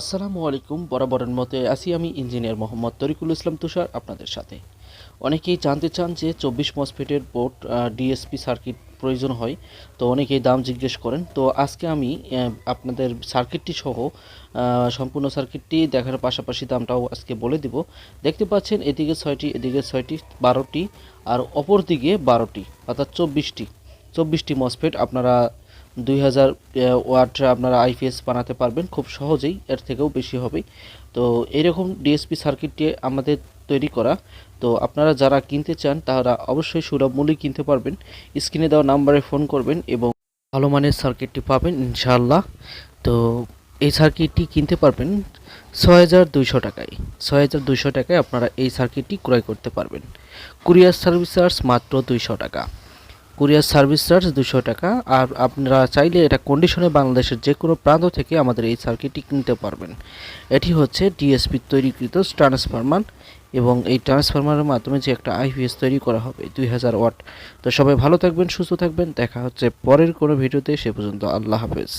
আসসালামু আলাইকুম, বরাবরের মতে আসি আমি ইঞ্জিনিয়ার মোহাম্মদ তরিকুল ইসলাম তুষার আপনাদের সাথে। অনেকেই জানতে চান যে চব্বিশ মসফেটের বোর্ড ডিএসপি সার্কিট প্রয়োজন হয়, তো অনেকেই দাম জিজ্ঞেস করেন। তো আজকে আমি আপনাদের সার্কিটটি সহ সম্পূর্ণ সার্কিটটি দেখার পাশাপাশি দামটাও আজকে বলে দিব। দেখতে পাচ্ছেন এদিকে ছয়টি এদিকে ছয়টি, বারোটি, আর অপর দিকে বারোটি, অর্থাৎ চব্বিশটি। চব্বিশটি মসফেট আপনারা দুই হাজার ওয়াট আপনারা আইপিএস বানাতে পারবেন, খুব সহজেই, এর থেকেও বেশি হবে। তো এরকম ডিএসপি সার্কিটটি আমাদের তৈরি করা। তো আপনারা যারা কিনতে চান, তারা অবশ্যই সুলভ মূল্যে কিনতে পারবেন। স্ক্রিনে দেওয়া নাম্বারে ফোন করবেন এবং ভালো মানের সার্কিটটি পাবেন, ইনশাআল্লাহ। তো এই সার্কিটটি কিনতে পারবেন ছয় হাজার দুইশো টাকায়। ছয় হাজার দুইশো টাকায় আপনারা এই সার্কিটটি ক্রয় করতে পারবেন। কুরিয়ার সার্ভিস চার্জ মাত্র দুইশো টাকা। কুরিয়ার সার্ভিস চার্জ দুশো টাকা। আর আপনারা চাইলে এটা কন্ডিশনে বাংলাদেশের যে কোনো প্রান্ত থেকে আমাদের এই সার্কিটটি কিনতে পারবেন। এটি হচ্ছে ডিএসপি তৈরিকৃত ট্রান্সফরমার এবং এই ট্রান্সফরমারের মাধ্যমে যে একটা আইভিএস তৈরি করা হবে দুই হাজার ওয়াট। তো সবাই ভালো থাকবেন, সুস্থ থাকবেন। দেখা হচ্ছে পরের কোনো ভিডিওতে, সে পর্যন্ত আল্লাহ হাফেজ।